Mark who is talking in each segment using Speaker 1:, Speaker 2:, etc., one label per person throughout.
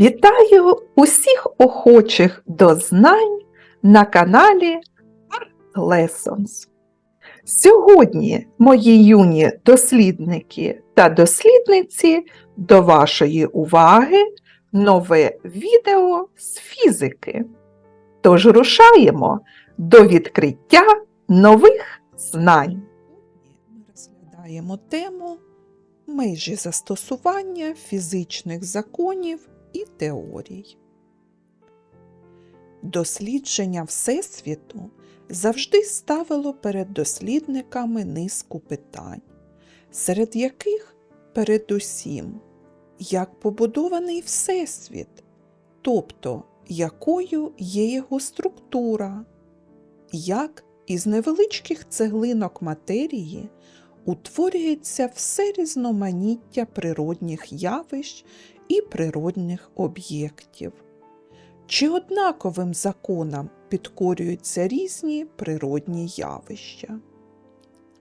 Speaker 1: Вітаю усіх охочих до знань на каналі Art Lessons. Сьогодні, мої юні дослідники та дослідниці, до вашої уваги нове відео з фізики. Тож рушаємо до відкриття нових знань.
Speaker 2: Ми розглядаємо тему межі застосування фізичних законів і теорій. Дослідження Всесвіту завжди ставило перед дослідниками низку питань, серед яких передусім, як побудований Всесвіт, тобто якою є його структура, як із невеличких цеглинок матерії утворюється все різноманіття природних явищ і природних об'єктів. Чи однаковим законам підкорюються різні природні явища?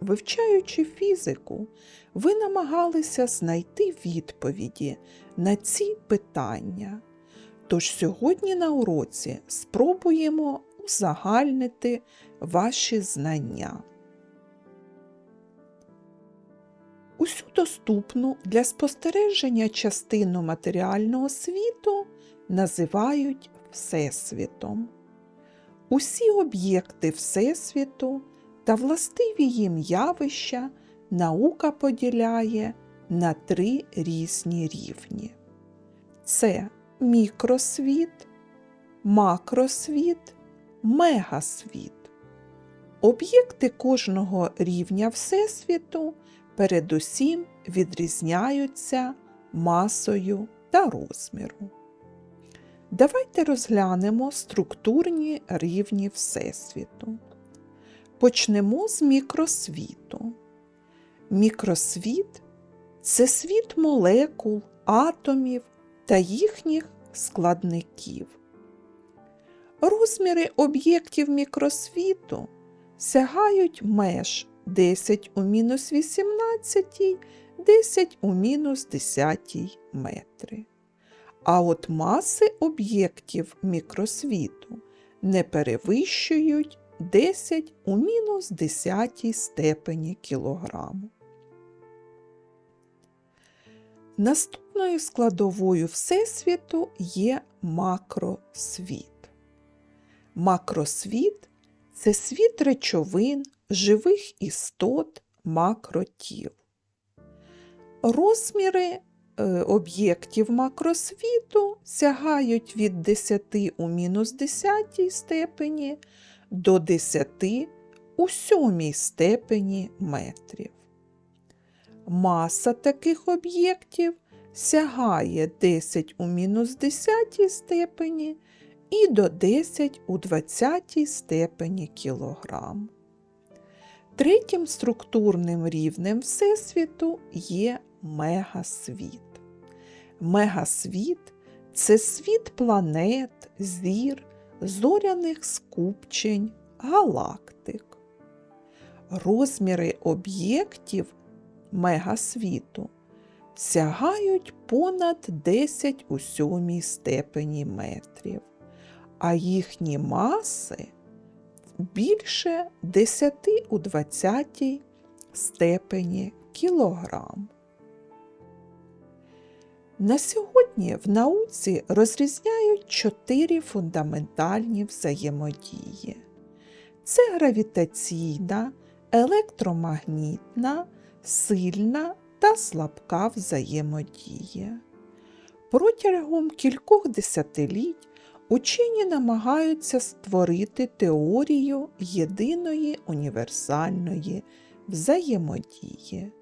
Speaker 2: Вивчаючи фізику, ви намагалися знайти відповіді на ці питання. Тож сьогодні на уроці спробуємо узагальнити ваші знання. Усю доступну для спостереження частину матеріального світу називають Всесвітом. Усі об'єкти Всесвіту та властиві їм явища наука поділяє на три різні рівні: це мікросвіт, макросвіт, мегасвіт. Об'єкти кожного рівня Всесвіту передусім відрізняються масою та розміром. Давайте розглянемо структурні рівні Всесвіту. Почнемо з мікросвіту. Мікросвіт це світ молекул, атомів та їхніх складників. Розміри об'єктів мікросвіту сягають меж 10 у мінус 18, 10 у мінус 10 метри. А от маси об'єктів мікросвіту не перевищують 10 у мінус 10 степені кілограму. Наступною складовою Всесвіту є макросвіт. Макросвіт це світ речовин, живих істот, макротіл. Розміри е, об'єктів макросвіту сягають від 10 у мінус 10 степені до 10 у 7 степені метрів. Маса таких об'єктів сягає 10 у мінус 10 степені і до 10 у 20 степені кілограм. Третім структурним рівнем Всесвіту є мегасвіт. Мегасвіт це світ планет, зір, зоряних скупчень, галактик. Розміри об'єктів мегасвіту сягають понад 10 у сьомій степені метрів, а їхні маси більше 10 у 20 степені кілограм. На сьогодні в науці розрізняють чотири фундаментальні взаємодії: це гравітаційна, електромагнітна, сильна та слабка взаємодія. Протягом кількох десятиліть учені намагаються створити теорію єдиної універсальної взаємодії.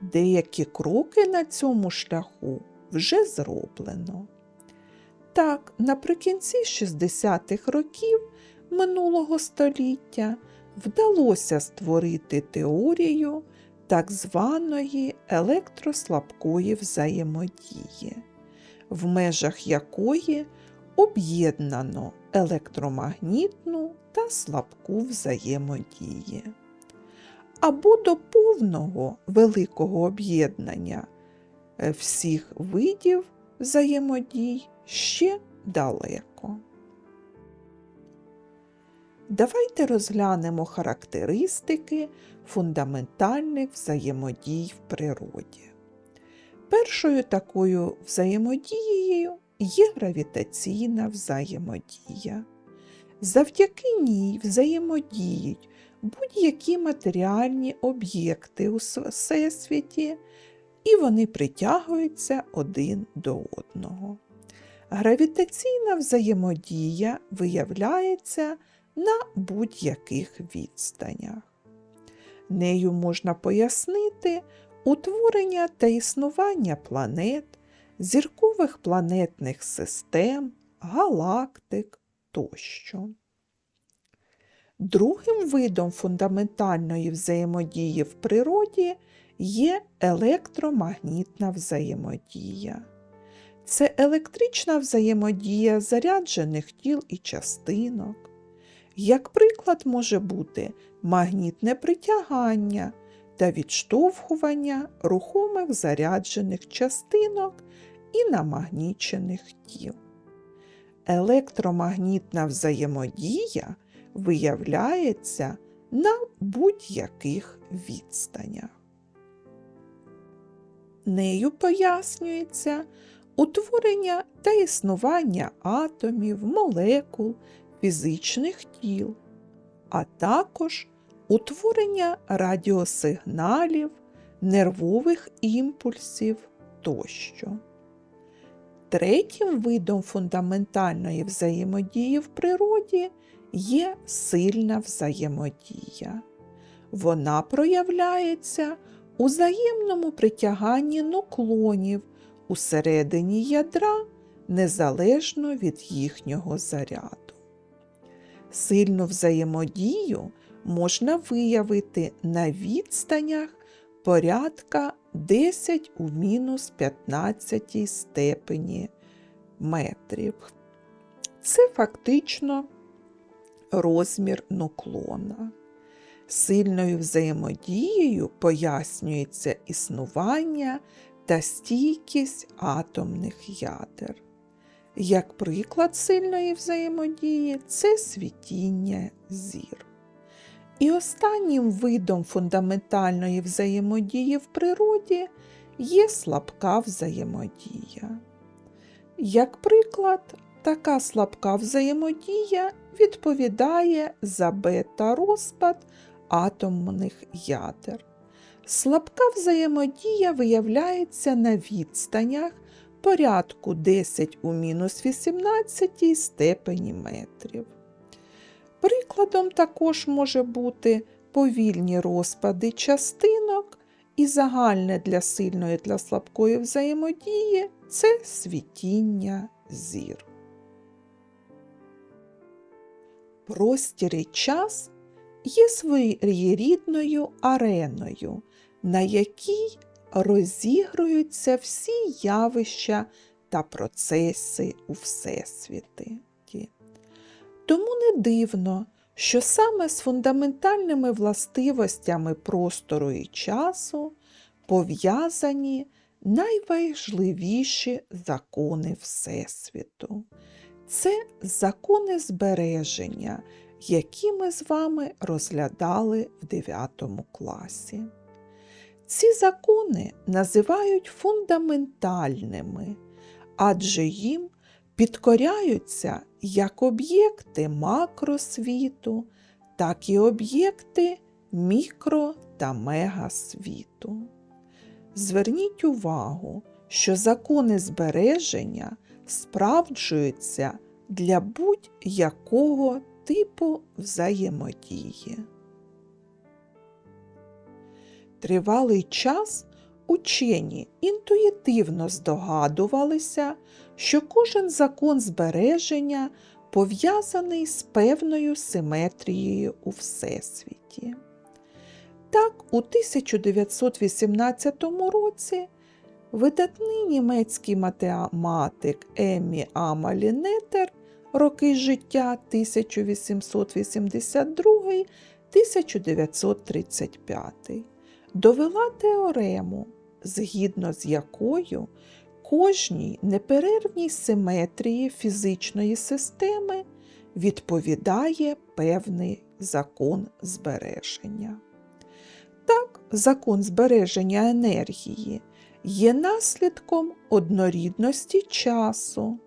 Speaker 2: Деякі кроки на цьому шляху вже зроблено. Так, наприкінці 60-х років минулого століття вдалося створити теорію так званої електрослабкої взаємодії, в межах якої об'єднано електромагнітну та слабку взаємодії. Або до повного великого об'єднання всіх видів взаємодій ще далеко. Давайте розглянемо характеристики фундаментальних взаємодій в природі. Першою такою взаємодією є гравітаційна взаємодія. Завдяки ній взаємодіють будь-які матеріальні об'єкти у Всесвіті, і вони притягуються один до одного. Гравітаційна взаємодія виявляється на будь-яких відстанях. Нею можна пояснити утворення та існування планет, зіркових планетних систем, галактик тощо. Другим видом фундаментальної взаємодії в природі є електромагнітна взаємодія. Це електрична взаємодія заряджених тіл і частинок. Як приклад може бути магнітне притягання та відштовхування рухомих заряджених частинок і намагнічених тіл. Електромагнітна взаємодія виявляється на будь-яких відстанях. Нею пояснюється утворення та існування атомів, молекул, фізичних тіл, а також утворення радіосигналів, нервових імпульсів тощо. Третім видом фундаментальної взаємодії в природі є сильна взаємодія. Вона проявляється у взаємному притяганні нуклонів усередині ядра незалежно від їхнього заряду. Сильну взаємодію можна виявити на відстанях порядка 10 у мінус 15 степені метрів. Це фактично розмір нуклона. Сильною взаємодією пояснюється існування та стійкість атомних ядер. Як приклад сильної взаємодії це світіння зір. І останнім видом фундаментальної взаємодії в природі є слабка взаємодія. Як приклад, така слабка взаємодія відповідає за бета-розпад атомних ядер. Слабка взаємодія виявляється на відстанях порядку 10 у мінус 18 степені метрів. Прикладом також може бути повільні розпади частинок і загальне для сильної та слабкої взаємодії це світіння зір. Простір і час є своєрідною ареною, на якій розігруються всі явища та процеси у Всесвіті. Тому не дивно, що саме з фундаментальними властивостями простору і часу пов'язані найважливіші закони Всесвіту. Це закони збереження, які ми з вами розглядали в 9 класі. Ці закони називають фундаментальними, адже їм підкоряються як об'єкти макросвіту, так і об'єкти мікро та мегасвіту. Зверніть увагу, що закони збереження справджуються для будь-якого типу взаємодії. Тривалий час учені інтуїтивно здогадувалися, що кожен закон збереження пов'язаний з певною симетрією у Всесвіті. Так, у 1918 році видатний німецький математик Еммі Амалінетер роки життя 1882-1935 довела теорему, згідно з якою Кожній неперервній симетрії фізичної системи відповідає певний закон збереження. Так, закон збереження енергії є наслідком однорідності часу,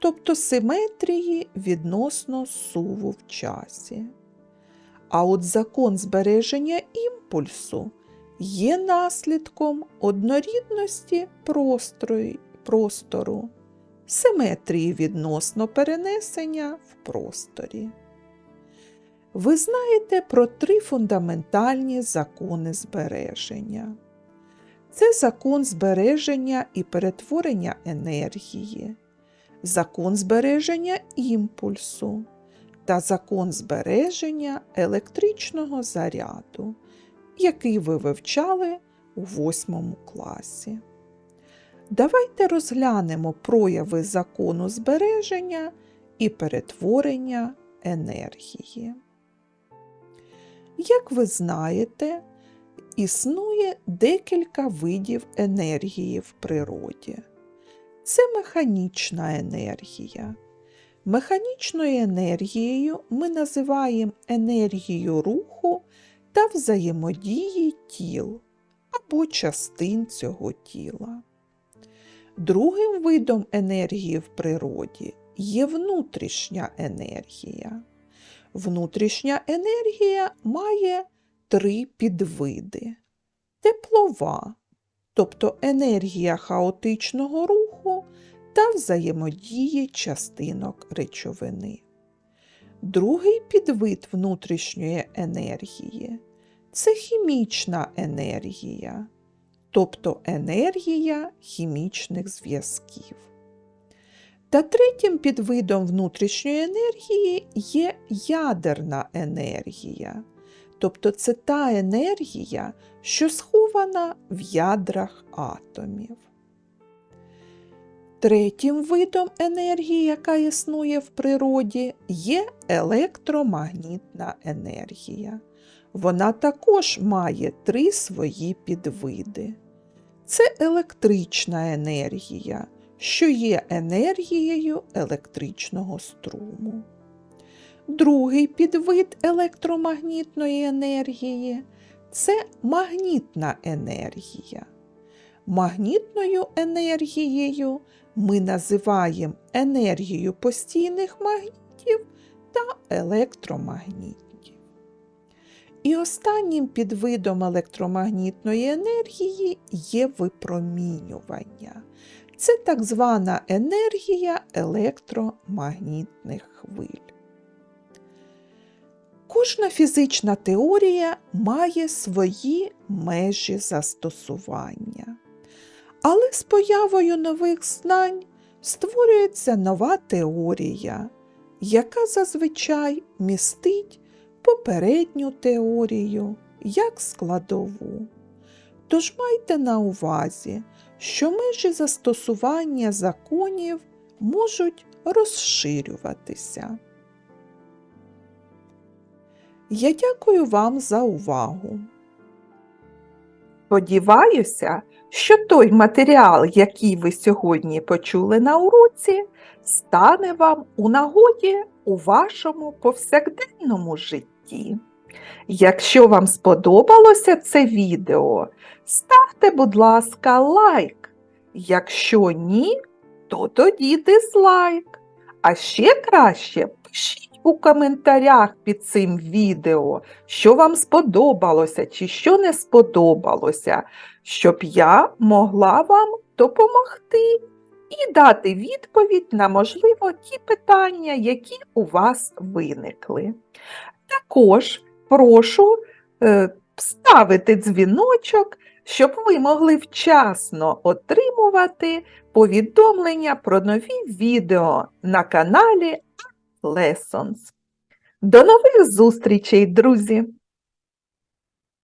Speaker 2: тобто симетрії відносно суву в часі. А от закон збереження імпульсу є наслідком однорідності простору, симетрії відносно перенесення в просторі. Ви знаєте про три фундаментальні закони збереження. Це закон збереження і перетворення енергії, закон збереження імпульсу та закон збереження електричного заряду, який ви вивчали у восьмому класі. Давайте розглянемо прояви закону збереження і перетворення енергії. Як ви знаєте, існує декілька видів енергії в природі. Це механічна енергія. Механічною енергією ми називаємо енергію руху та взаємодії тіл або частин цього тіла. Другим видом енергії в природі є внутрішня енергія. Внутрішня енергія має три підвиди: теплова, тобто енергія хаотичного руху та взаємодії частинок речовини. Другий підвид внутрішньої енергії це хімічна енергія, тобто енергія хімічних зв'язків. Та третім підвидом внутрішньої енергії є ядерна енергія, тобто це та енергія, що схована в ядрах атомів. Третім видом енергії, яка існує в природі, є електромагнітна енергія. Вона також має три свої підвиди. Це електрична енергія, що є енергією електричного струму. Другий підвид електромагнітної енергії це магнітна енергія. Магнітною енергією ми називаємо енергію постійних магнітів та електромагнітів. І останнім підвидом електромагнітної енергії є випромінювання. Це так звана енергія електромагнітних хвиль. Кожна фізична теорія має свої межі застосування. Але з появою нових знань створюється нова теорія, яка зазвичай містить попередню теорію як складову. Тож майте на увазі, що межі застосування законів можуть розширюватися. Я дякую вам за увагу.
Speaker 1: Сподіваюся, що той матеріал, який ви сьогодні почули на уроці, стане вам у нагоді у вашому повсякденному житті. Якщо вам сподобалося це відео, ставте, будь ласка, лайк. Якщо ні, то тоді дизлайк. А ще краще пишіть у коментарях під цим відео, що вам сподобалося чи що не сподобалося, щоб я могла вам допомогти і дати відповідь на, можливо, ті питання, які у вас виникли. Також прошу е, ставити дзвіночок, щоб ви могли вчасно отримувати повідомлення про нові відео на каналі Lessons. До нових зустрічей, друзі!